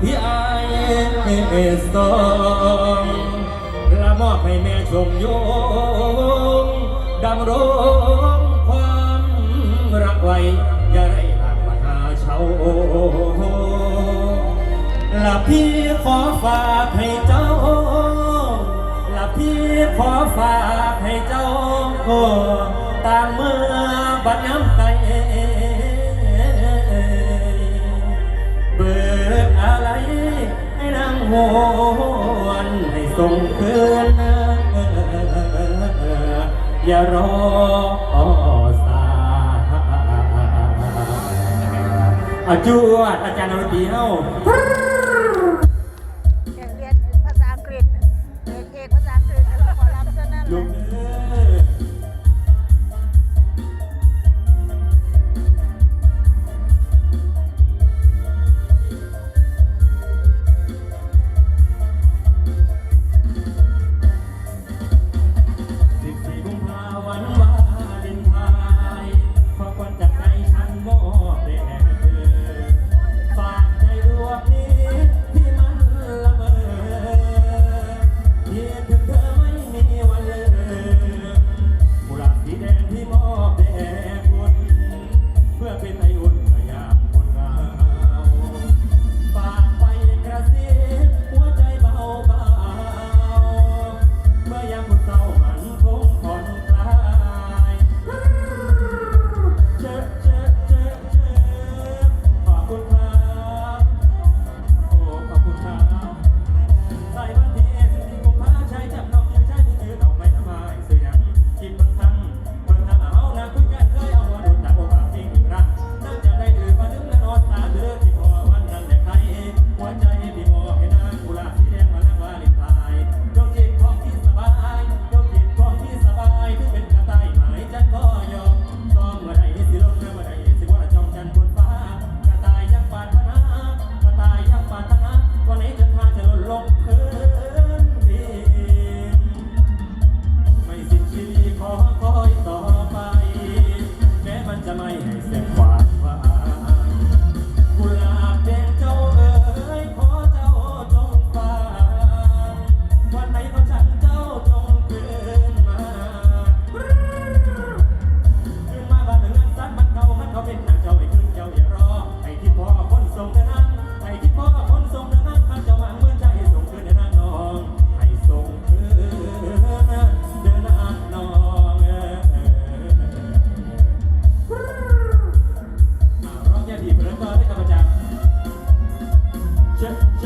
ที่อายสองละมอบให้แม่ชมโยงดำรงความรักไว้อย่าได้หลักมาหาเชาละพี่ขอฝากให้เจ้าละพี่ขอฝากให้เจ้าตามเมื่อบัดย้ำไก ให้นางหวนให้ส่งคืนอย่ารอสาอาจวดอาจารย์นรตีเฮา Oh.